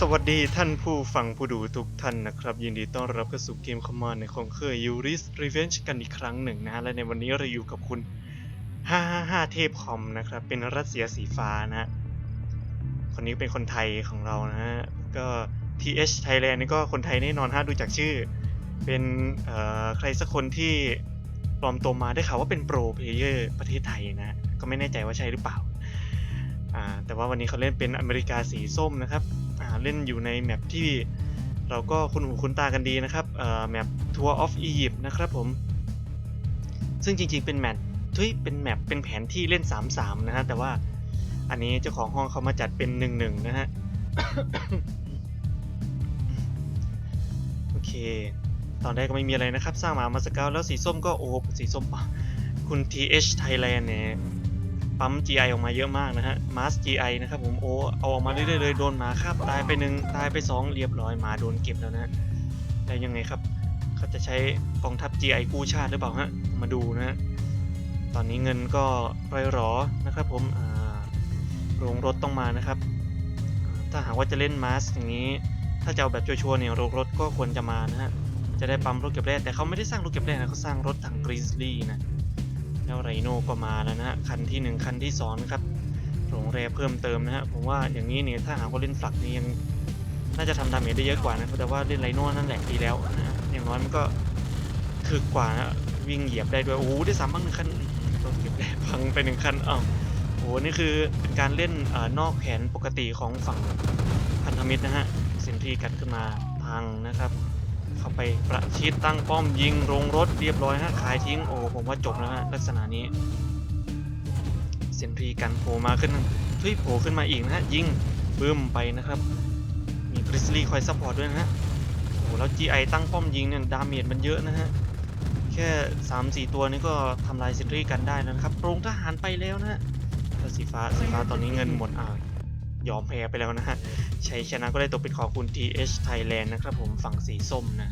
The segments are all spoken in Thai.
สวัสดีท่านผู้ฟังผู้ดูทุกท่านนะครับ ยินดีต้อนรับเข้าสู่เกมคอมมานในของเคยยูริสรีเวนจ์กันอีกครั้งหนึ่งนะ และในวันนี้เราอยู่กับคุณ 555 เทพคอมนะครับ เป็นรัสเซียสีฟ้านะฮะคนนี้เป็นคนไทยของเรานะฮะ ก็ TH Thailand นี่ก็คนไทยแน่นอนฮะดูจากชื่อ เป็นเอ่อใครสักคนที่ปลอมตัวมาได้ข่าวว่าเป็นโปรเพลเยอร์ประเทศไทยนะฮะก็ไม่แน่ใจว่าใช่หรือเปล่าอ่าแต่ว่าวันนี้เขาเล่นเป็นอเมริกาสีส้มนะครับ เล่นอยู่ในแมปที่เราก็คุ้นหูคุ้นตากันดีนะครับเอ่อแมป Tour of Egypt นะครับผม ซึ่งจริงๆเป็นแมปทุยเป็นแมปเป็นแผนที่เล่น 3-3 นะฮะ แต่ว่าอันนี้เจ้าของห้องเขามาจัดเป็น 1-1 นะฮะ โอเค ตอนแรกก็ไม่มีอะไรนะครับ สร้างมามาสเกาแล้วสีส้มก็โอ้สีส้มปะคุณ TH Thailand เนี่ย ปั๊ม GI ออกมาเยอะมากนะฮะมาส GI นะครับผมโอ้เอาออกมาเรื่อยๆเลยโดนหมาคาบตายไปหนึ่งตายไปสองเรียบร้อยหมาโดนเก็บแล้วนะแล้วยังไงครับเขาจะใช้กองทัพ GI กู้ชาติหรือเปล่าฮะมาดูนะฮะตอนนี้เงินก็รอยหรอนะครับผมโรงรถต้องมานะครับ ถ้าหากว่าจะเล่นมาสอย่างนี้ ถ้าจะเอาแบบชัวร์ๆเนี่ยโรงรถก็ควรจะมานะฮะจะได้ปั๊มรถเก็บแร่แต่เขาไม่ได้สร้างรถเก็บแร่นะเขาสร้างรถถังกริซลี่นะ แล้วไรโน่ก็มาแล้วนะฮะคันที่ 1 คันที่2นะครับโรงแรมเพิ่มเติมนะฮะผมว่าอย่างนี้เนี่ยถ้าหากว่าเล่นฝักนี่ยังน่าจะทำดาเมจได้เยอะกว่านะแต่ว่าเล่นไรโน่นั่นแหละดีแล้วนะฮะอย่างน้อยมันก็คือกว่านะวิ่งเหยียบได้ด้วยโอ้โหได้สามบ้างหนึ่งคันรถเก็บแรงพังไปหนึ่งคันอ้าวโอ้โหนี่คือเป็นการเล่นเอ่อนอกแผนปกติของฝั่งพันธมิตรนะฮะเซนทรีกัดขึ้นมาพังนะครับ เข้าไปประชิดตั้งป้อมยิงโรงรถเรียบร้อยฮะขายทิ้งโอ้ผมว่าจบแล้วฮะลักษณะนี้เซนทรีกันโผล่มาขึ้นทุยโผล่ขึ้นมาอีกนะฮะยิงบึ้มไปนะครับ มีกริซลี่คอยซัพพอร์ตด้วยนะฮะโอ้แล้ว GI ตั้งป้อมยิงเนี่ยดาเมจมันเยอะนะฮะแค่ 3-4 ตัวนี้ก็ทำลายเซนทรีกันได้แล้วนะครับโรงทหารไปแล้วนะฮะสีฟ้าสีฟ้าตอนนี้เงินหมดอ่ายอมแพ้ไปแล้วนะฮะ ชัยชนะก็ได้ตกเป็นของคุณ TH Thailand นะครับผมฝั่งสีส้มนะ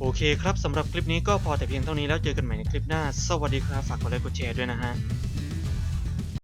โอเคครับสำหรับคลิปนี้ก็พอแต่เพียงเท่านี้แล้วเจอกันใหม่ในคลิปหน้า สวัสดีครับ ฝากกดไลค์กดแชร์ด้วยนะฮะ